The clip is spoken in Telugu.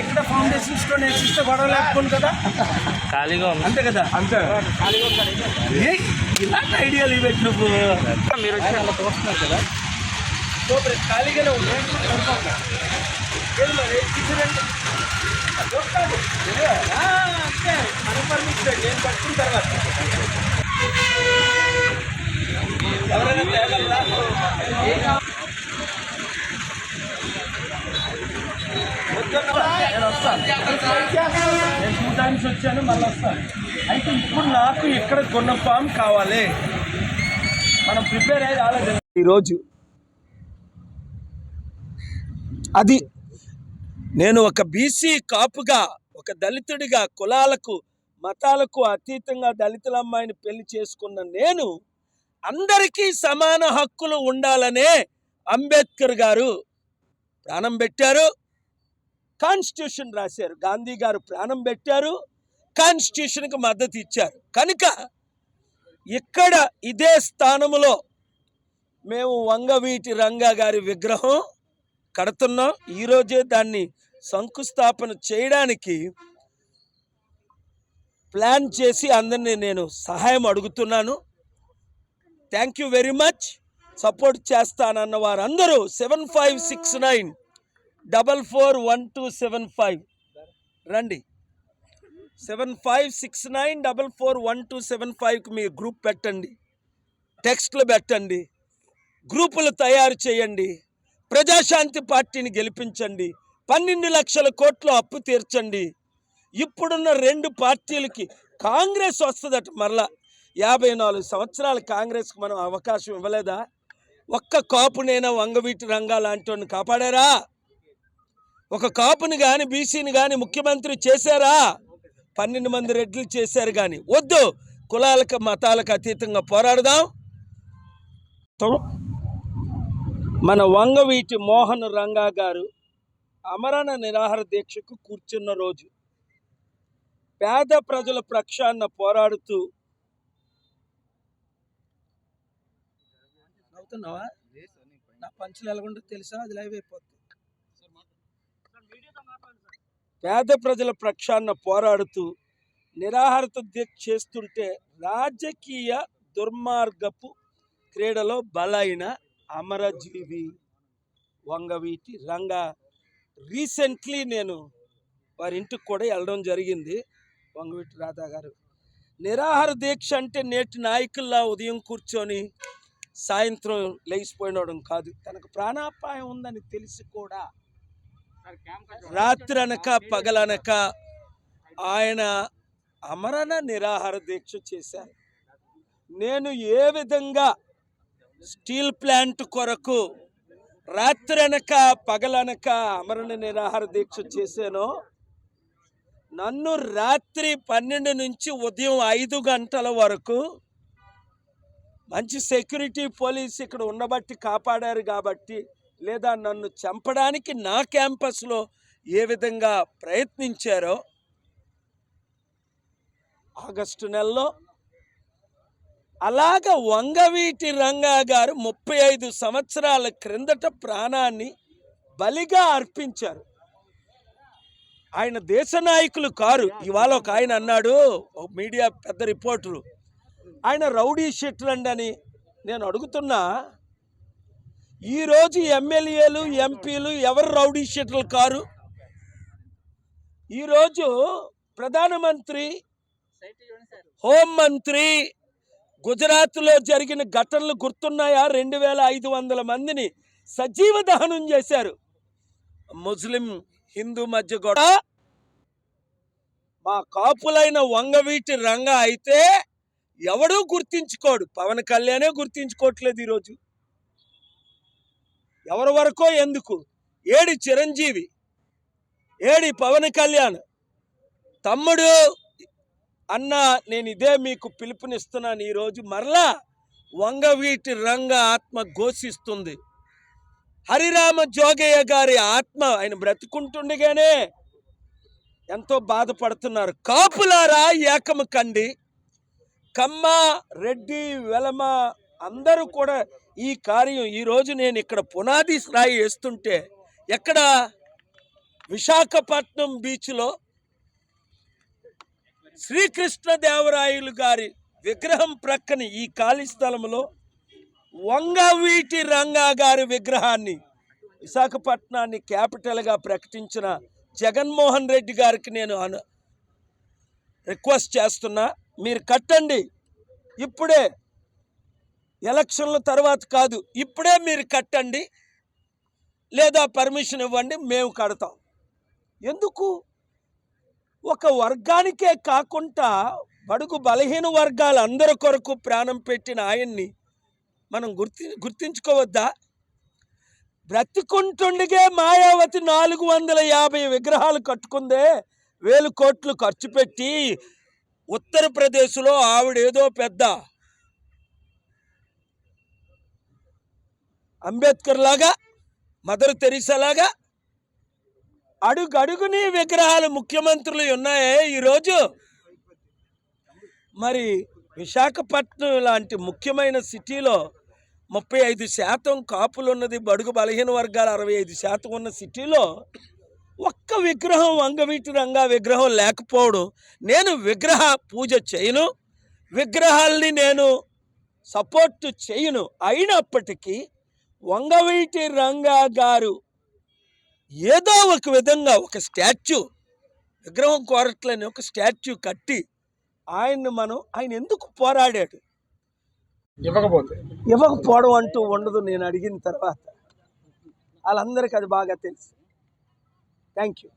ఇక్కడ ఫౌండేషన్ స్టోన్ వేసిస్తే గొడవ లేకపోను కదా? ఖాళీగా ఉంది. అంతే కదా? అంతే. ఏయ్, ఇలాంటి ఐడియాలు ఇవి పెట్టు నువ్వు. మీరు వచ్చి అలా చూస్తున్నారు కదా? సూపర్ ఖాళీగానే ఉంది అంతే. మన పర్మిషన్ నేను పట్టుకున్న తర్వాత? ఎవరైనా తేగలరా? నేను వస్తాను నేను వచ్చాను మళ్ళీ వస్తాను. అయితే ఇప్పుడు నాకు ఇక్కడ గుణపాం కావాలి. మనం ప్రిపేర్ అయ్యి రాలేదు ఈరోజు అది నేను ఒక బీసీ కాపుగా ఒక దళితుడిగా కులాలకు మతాలకు అతీతంగా దళితుల అమ్మాయిని పెళ్ళి చేసుకున్న నేను అందరికీ సమాన హక్కులు ఉండాలనే అంబేద్కర్ గారు ప్రాణం పెట్టారు. కాన్స్టిట్యూషన్ రాశారు. గాంధీ గారు ప్రాణం పెట్టారు. కాన్స్టిట్యూషన్కి మద్దతు ఇచ్చారు. కనుక ఇక్కడ ఇదే స్థానంలో మేము వంగవీటి రంగా గారి విగ్రహం కడుతున్నాం. ఈరోజే దాన్ని శంకుస్థాపన చేయడానికి ప్లాన్ చేసి అందరినీ నేను సహాయం అడుగుతున్నాను. Thank you very much. Support చేస్తానన్న వారందరూ seven five six nine double four one two seven five. రండి. Seven five six nine double four one two seven ఫైవ్కి మీ గ్రూప్ పెట్టండి. టెక్స్ట్లు పెట్టండి. గ్రూపులు తయారు చేయండి. ప్రజాశాంతి పార్టీని గెలిపించండి. పన్నెండు లక్షల కోట్లు అప్పు తీర్చండి. ఇప్పుడున్న రెండు పార్టీలకి కాంగ్రెస్ వస్తుందట మరలా. యాభై నాలుగు సంవత్సరాలు కాంగ్రెస్కి మనం అవకాశం ఇవ్వలేదా? ఒక్క కాపునైనా వంగవీటి రంగా లాంటి కాపాడారా? ఒక కాపుని కానీ బీసీని కానీ ముఖ్యమంత్రి చేశారా? పన్నెండు మంది రెడ్లు చేశారు కానీ వద్దు కులాలకు మతాలకు అతీతంగా పోరాడదాం. మన వంగవీటి మోహన్ రంగా గారు అమరణ నిరాహార దీక్షకు కూర్చున్న రోజు. పేద ప్రజల ప్రక్షాన్న పోరాడుతూ నవ్వుతున్నావా? నా పంచులు ఎలాగుండో తెలుసా? అది లైవ్ అయిపోతుంది పేద ప్రజల ప్రక్షాళన పోరాడుతూ నిరాహారత దీక్ష చేస్తుంటే రాజకీయ దుర్మార్గపు క్రీడలో బలైన అమరజీవి వంగవీటి రంగా. రీసెంట్లీ నేను వారి ఇంటికి కూడా వెళ్ళడం జరిగింది వంగవీటి రాధా గారు. నిరాహార దీక్ష అంటే నేటి నాయకుల్లా ఉదయం కూర్చొని సాయంత్రం లేచిపోయినోడం కాదు. తనకు ప్రాణాపాయం ఉందని తెలిసి కూడా రాత్రి అనక పగలనక ఆయన అమరణ నిరాహార దీక్ష చేశారు. నేను ఏ విధంగా స్టీల్ ప్లాంట్ కొరకు రాత్రి అనక పగలనక అమరణ నిరాహార దీక్ష చేశానో నన్ను రాత్రి పన్నెండు నుంచి ఉదయం ఐదు గంటల వరకు మంచి సెక్యూరిటీ పోలీస్ ఇక్కడ ఉండబట్టి కాపాడారు కాబట్టి లేదా నన్ను చంపడానికి నా క్యాంపస్లో ఏ విధంగా ప్రయత్నించారో ఆగస్టు నెలలో అలాగ వంగవీటి రంగా గారు ముప్పై ఐదు సంవత్సరాల క్రిందట ప్రాణాన్ని బలిగా అర్పించారు. ఆయన దేశ నాయకులు కారు. ఇవాళ ఒక ఆయన అన్నాడు మీడియా పెద్ద రిపోర్టరు ఆయన రౌడీ షెట్లండి అని నేను అడుగుతున్నా ఈరోజు ఎమ్మెల్యేలు ఎంపీలు ఎవరు రౌడీ షెట్లు కారు? ఈరోజు ప్రధానమంత్రి హోంమంత్రి గుజరాత్లో జరిగిన ఘటనలు గుర్తున్నాయా? రెండు వేల ఐదు వందల మందిని సజీవ దహనం చేశారు. ముస్లిం హిందూ మధ్య కూడా మా కాపులైన వంగవీటి రంగ అయితే ఎవడూ గుర్తించుకోడు. పవన్ కళ్యాణే గుర్తించుకోవట్లేదు ఈరోజు. ఎవరి వరకో ఎందుకు? ఏడి చిరంజీవి ఏడి పవన్ కళ్యాణ్ తమ్ముడు అన్న నేను ఇదే మీకు పిలుపునిస్తున్నాను ఈరోజు. మరలా వంగవీటి రంగ ఆత్మ ఘోషిస్తుంది. హరిరామ జోగయ్య గారి ఆత్మ ఆయన బ్రతుకుంటుండగానే ఎంతో బాధపడుతున్నారు. కాపులారా ఏకము కండి కమ్మ రెడ్డి వెలమ అందరూ కూడా ఈ కార్యం ఈరోజు నేను ఇక్కడ పునాది స్థాయి వేస్తుంటే ఎక్కడ విశాఖపట్నం బీచ్లో శ్రీకృష్ణదేవరాయలు గారి విగ్రహం ప్రక్కన ఈ ఖాళీ స్థలంలో వంగవీటి రంగా గారి విగ్రహాన్ని విశాఖపట్నాన్ని క్యాపిటల్గా ప్రకటించిన జగన్మోహన్ రెడ్డి గారికి నేను అను రిక్వెస్ట్ చేస్తున్నా. మీరు కట్టండి. ఇప్పుడే ఎలక్షన్ల తర్వాత కాదు ఇప్పుడే మీరు కట్టండి. లేదా పర్మిషన్ ఇవ్వండి మేము కడతాం. ఎందుకు? ఒక వర్గానికే కాకుండా బడుగు బలహీన వర్గాలు అందరి కొరకు ప్రాణం పెట్టిన ఆయన్ని మనం గుర్తి గుర్తించుకోవద్దా? బ్రతికుంటుండగే మాయావతి నాలుగు వందల యాభై విగ్రహాలు కట్టుకుందే వేలు కోట్లు ఖర్చు పెట్టి ఉత్తరప్రదేశ్లో ఆవిడేదో పెద్ద అంబేద్కర్ లాగా మదర్ తెరీసా లాగా అడుగు అడుగుని విగ్రహాలు ముఖ్యమంత్రులు ఉన్నాయే ఈరోజు. మరి విశాఖపట్నం లాంటి ముఖ్యమైన సిటీలో ముప్పై ఐదు శాతం కాపులు ఉన్నది బడుగు బలహీన వర్గాలు అరవై ఐదు శాతం ఉన్న సిటీలో ఒక్క విగ్రహం వంగవీటి రంగా విగ్రహం లేకపోవడం నేను విగ్రహ పూజ చేయను. విగ్రహాల్ని నేను సపోర్ట్ చేయను. అయినప్పటికీ వంగవీటి రంగా గారు ఏదో ఒక విధంగా ఒక స్టాచ్యూ విగ్రహం కోరట్లని ఒక స్టాచ్యూ కట్టి ఆయన్ని మనం ఆయన ఎందుకు పోరాడాడు? ఇవ్వకపోతే. ఇవ్వకపోవడం అంటూ ఉండదు నేను అడిగిన తర్వాత. వాళ్ళందరికీ అది బాగా తెలుసు. Thank you